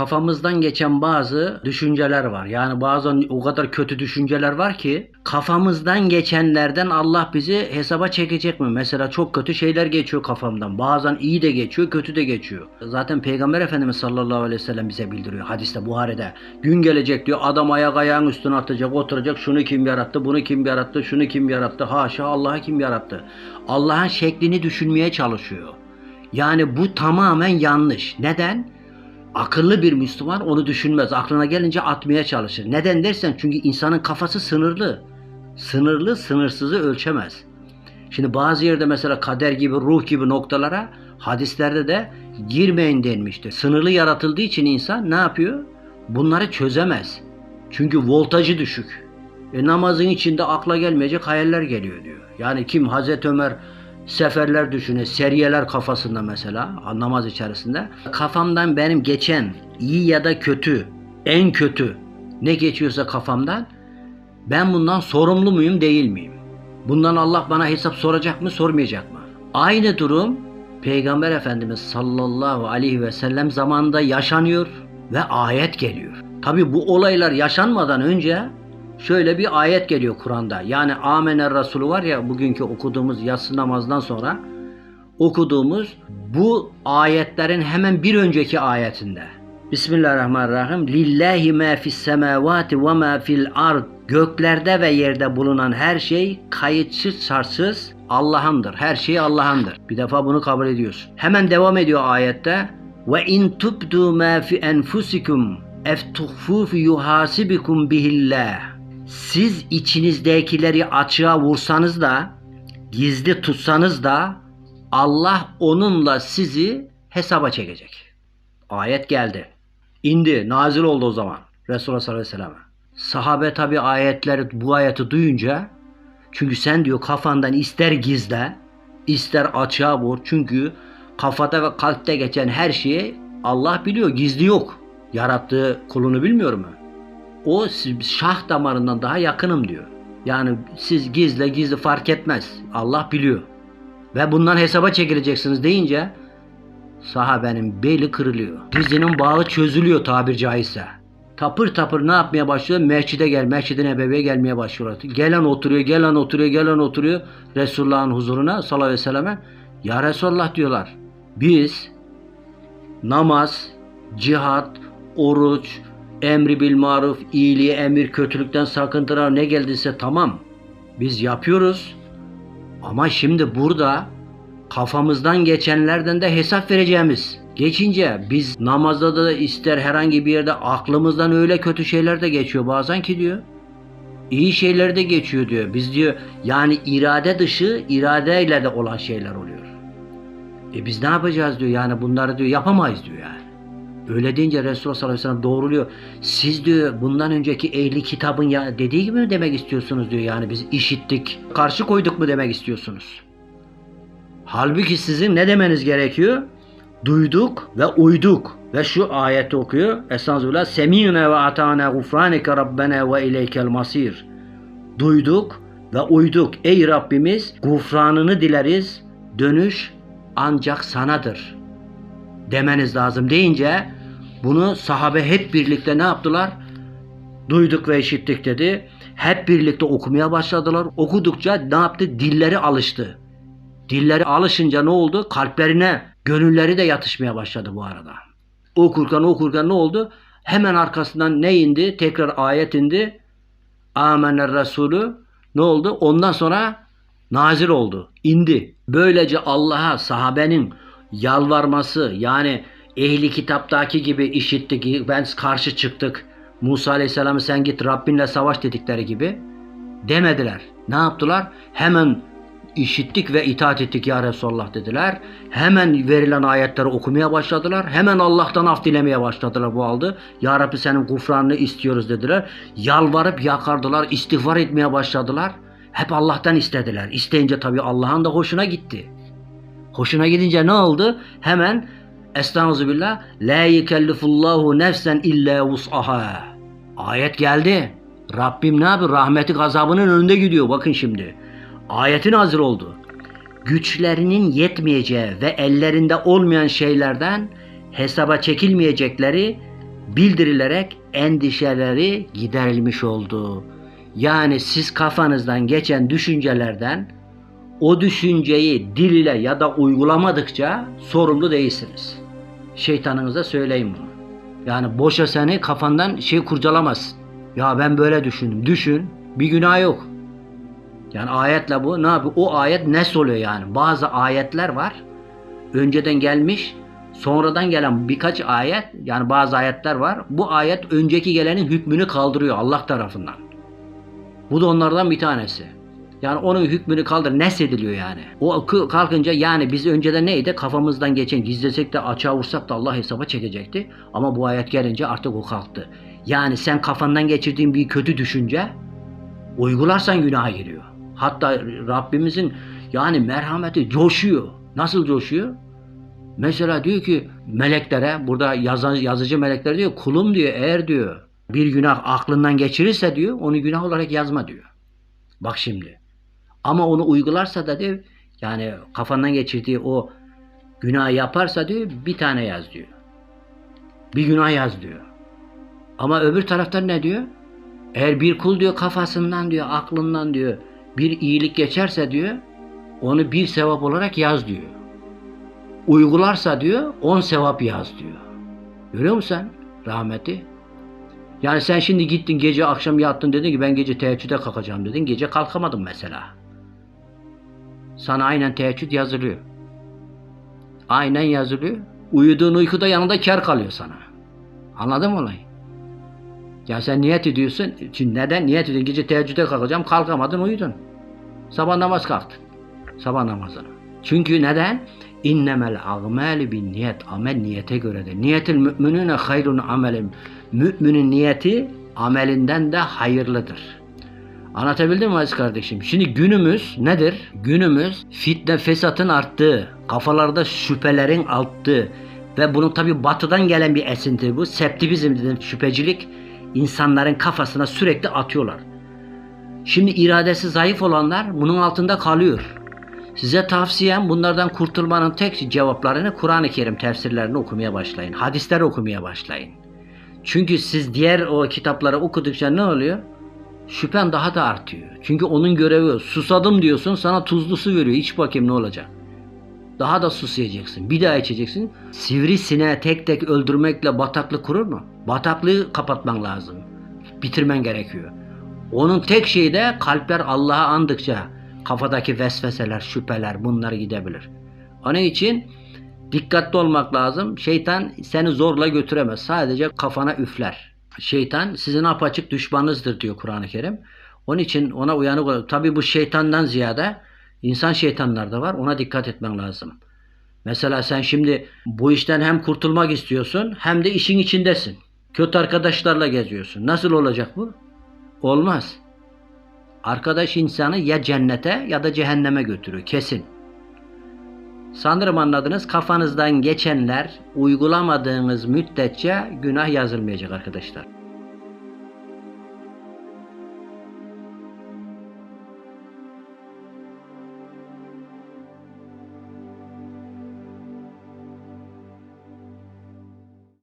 kafamızdan geçen bazı düşünceler var. Yani bazen o kadar kötü düşünceler var ki kafamızdan geçenlerden Allah bizi hesaba çekecek mi? Mesela çok kötü şeyler geçiyor kafamdan. Bazen iyi de geçiyor, kötü de geçiyor. Zaten Peygamber Efendimiz sallallahu aleyhi ve sellem bize bildiriyor hadiste Buhari'de. Gün gelecek diyor adam ayak ayağın üstüne atacak, oturacak. Şunu kim yarattı, bunu kim yarattı, şunu kim yarattı? Haşa Allah'ı kim yarattı? Allah'ın şeklini düşünmeye çalışıyor. Yani bu tamamen yanlış. Neden? Akıllı bir Müslüman onu düşünmez. Aklına gelince atmaya çalışır. Neden dersen çünkü insanın kafası sınırlı. Sınırlı sınırsızı ölçemez. Şimdi bazı yerde mesela kader gibi, ruh gibi noktalara hadislerde de girmeyin denmiştir. Sınırlı yaratıldığı için insan ne yapıyor? Bunları çözemez. Çünkü voltajı düşük. E namazın içinde akla gelmeyecek hayaller geliyor diyor. Yani kim Hazreti Ömer seferler düşünüyor, seriyeler kafasında mesela namaz içerisinde. Kafamdan benim geçen iyi ya da kötü, en kötü ne geçiyorsa kafamdan ben bundan sorumlu muyum değil miyim? Bundan Allah bana hesap soracak mı sormayacak mı? Aynı durum Peygamber Efendimiz sallallahu aleyhi ve sellem zamanında yaşanıyor ve ayet geliyor. Tabi bu olaylar yaşanmadan önce şöyle bir ayet geliyor Kur'an'da. Yani Amener Resulü var ya bugünkü okuduğumuz yatsı namazdan sonra okuduğumuz bu ayetlerin hemen bir önceki ayetinde. Bismillahirrahmanirrahim. Lillahi ma fis semavati ve ma fil ard. Göklerde ve yerde bulunan her şey kayıtsız şartsız Allah'ındır. Her şey Allah'ındır. Bir defa bunu kabul ediyorsun. Hemen devam ediyor ayette. Ve in tubdu ma fi enfusikum eftuhfu fi yuhasibikum bihillah. Siz içinizdekileri açığa vursanız da gizli tutsanız da Allah onunla sizi hesaba çekecek. Ayet geldi. İndi, nazil oldu o zaman Resulullah sallallahu aleyhi ve sellem. Sahabe tabi ayetleri bu ayeti duyunca çünkü sen diyor kafandan ister gizle ister açığa vur. Çünkü kafada ve kalpte geçen her şeyi Allah biliyor. Gizli yok. Yarattığı kulunu bilmiyor mu? O şah damarından daha yakınım diyor. Yani siz gizle gizli fark etmez. Allah biliyor. Ve bundan hesaba çekileceksiniz deyince sahabenin beli kırılıyor. Dizinin bağı çözülüyor tabir caizse. Tapır tapır ne yapmaya başlıyor? Mescide gel, mescid Nebevi'ye gelmeye başlıyor. Gelen oturuyor, gelen oturuyor, gelen oturuyor. Resulullah'ın huzuruna sallallahu aleyhi ve selleme. Ya Resulullah diyorlar. Biz namaz, cihat, oruç, emri bil maruf, iyiliği emir, kötülükten sakıntılar ne geldiyse tamam. Biz yapıyoruz. Ama şimdi burada kafamızdan geçenlerden de hesap vereceğimiz. Geçince biz namazda da ister herhangi bir yerde aklımızdan öyle kötü şeyler de geçiyor bazen ki diyor. İyi şeyler de geçiyor diyor. Biz diyor yani irade dışı iradeyle de olan şeyler oluyor. E biz ne yapacağız diyor yani bunları diyor yapamayız diyor yani. Öyle deyince Resulullah sallallahu aleyhi ve sellem doğruluyor. Siz diyor bundan önceki ehli kitabın ya dediği gibi mi demek istiyorsunuz diyor yani biz işittik, karşı koyduk mu demek istiyorsunuz? Halbuki sizin ne demeniz gerekiyor? Duyduk ve uyduk. Ve şu ayeti okuyor. Estağfirullah. Semine ve atana gufraneke rabbena ve ileykel masir. Duyduk ve uyduk. Ey Rabbimiz gufranını dileriz. Dönüş ancak sanadır. Demeniz lazım deyince bunu sahabe hep birlikte ne yaptılar? Duyduk ve işittik dedi. Hep birlikte okumaya başladılar. Okudukça ne yaptı? Dilleri alıştı. Dilleri alışınca ne oldu? Kalplerine, gönülleri de yatışmaya başladı bu arada. Okurken okurken ne oldu? Hemen arkasından ne indi? Tekrar ayet indi. Amener Resulü ne oldu? Ondan sonra nazil oldu. indi. Böylece Allah'a sahabenin yalvarması yani ehli kitaptaki gibi işittik, ben karşı çıktık. Musa Aleyhisselam'ı sen git Rabbinle savaş dedikleri gibi demediler. Ne yaptılar? Hemen işittik ve itaat ettik ya Resulallah dediler. Hemen verilen ayetleri okumaya başladılar. Hemen Allah'tan af dilemeye başladılar bu aldı. Ya Rabbi senin gufranını istiyoruz dediler. Yalvarıp yakardılar, istiğfar etmeye başladılar. Hep Allah'tan istediler. İsteyince tabii Allah'ın da hoşuna gitti. Hoşuna gidince ne oldu? Hemen Estağfirullah. La yükellifullahu nefsen illa vus'aha. Ayet geldi. Rabbim ne yapıyor? Rahmeti gazabının önünde gidiyor. Bakın şimdi. Ayetin hazır oldu. Güçlerinin yetmeyeceği ve ellerinde olmayan şeylerden hesaba çekilmeyecekleri bildirilerek endişeleri giderilmiş oldu. Yani siz kafanızdan geçen düşüncelerden o düşünceyi dil ile ya da uygulamadıkça sorumlu değilsiniz. Şeytanınıza söyleyin bunu. Yani boşa seni kafandan şey kurcalamazsın. Ya ben böyle düşündüm. Düşün. Bir günah yok. Yani ayetle bu ne yapıyor? O ayet ne oluyor yani? Bazı ayetler var. Önceden gelmiş, sonradan gelen birkaç ayet, yani bazı ayetler var. Bu ayet önceki gelenin hükmünü kaldırıyor Allah tarafından. Bu da onlardan bir tanesi. Yani onun hükmünü kaldır, nesediliyor yani. O kalkınca yani biz önceden neydi? Kafamızdan geçen gizlesek de açığa vursak da Allah hesaba çekecekti. Ama bu ayet gelince artık o kalktı. Yani sen kafandan geçirdiğin bir kötü düşünce uygularsan günaha giriyor. Hatta Rabbimizin yani merhameti coşuyor. Nasıl coşuyor? Mesela diyor ki meleklere burada yazan, yazıcı melekler diyor kulum diyor eğer diyor bir günah aklından geçirirse diyor onu günah olarak yazma diyor. Bak şimdi. Ama onu uygularsa da diyor yani kafandan geçirdiği o günah yaparsa diyor bir tane yaz diyor. Bir günah yaz diyor. Ama öbür taraftan ne diyor? Eğer bir kul diyor kafasından diyor aklından diyor bir iyilik geçerse diyor onu bir sevap olarak yaz diyor. Uygularsa diyor on sevap yaz diyor. Görüyor musun sen rahmeti? Yani sen şimdi gittin gece akşam yattın dedin ki ben gece teheccüde kalkacağım dedin. Gece kalkamadın mesela. Sana aynen teheccüd yazılıyor. Aynen yazılıyor. Uyuduğun uykuda yanında kar kalıyor sana. Anladın mı olayı? Ya sen niyet ediyorsun. Şimdi neden? Niyet ediyorsun. Gece teheccüde kalkacağım. Kalkamadın uyudun. Sabah namaz kalktın. Sabah namazına. Çünkü neden? İnnemel agmali bin niyet. Amel niyete göredir. Niyetil müminine hayrun amelim. Müminin niyeti amelinden de hayırlıdır. Anlatabildim mi aziz kardeşim? Şimdi günümüz nedir? Günümüz fitne fesatın arttığı, kafalarda şüphelerin arttığı ve bunun tabi batıdan gelen bir esinti bu. Septivizm dediğim şüphecilik insanların kafasına sürekli atıyorlar. Şimdi iradesi zayıf olanlar bunun altında kalıyor. Size tavsiyem bunlardan kurtulmanın tek cevaplarını Kur'an-ı Kerim tefsirlerini okumaya başlayın. Hadisleri okumaya başlayın. Çünkü siz diğer o kitapları okudukça ne oluyor? Şüphen daha da artıyor. Çünkü onun görevi o. Susadım diyorsun sana tuzlu su veriyor. İç bakayım ne olacak. Daha da susayacaksın. Bir daha içeceksin. Sivrisineği tek tek öldürmekle bataklık kurur mu? Bataklığı kapatman lazım. Bitirmen gerekiyor. Onun tek şeyi de kalpler Allah'a andıkça kafadaki vesveseler, şüpheler bunlar gidebilir. Onun için dikkatli olmak lazım. Şeytan seni zorla götüremez. Sadece kafana üfler. Şeytan sizin apaçık düşmanınızdır diyor Kur'an-ı Kerim. Onun için ona uyanık ol. Tabi bu şeytandan ziyade insan şeytanlar da var. Ona dikkat etmen lazım. Mesela sen şimdi bu işten hem kurtulmak istiyorsun hem de işin içindesin. Kötü arkadaşlarla geziyorsun. Nasıl olacak bu? Olmaz. Arkadaş insanı ya cennete ya da cehenneme götürüyor kesin. Sanırım anladınız. Kafanızdan geçenler uygulamadığınız müddetçe günah yazılmayacak arkadaşlar.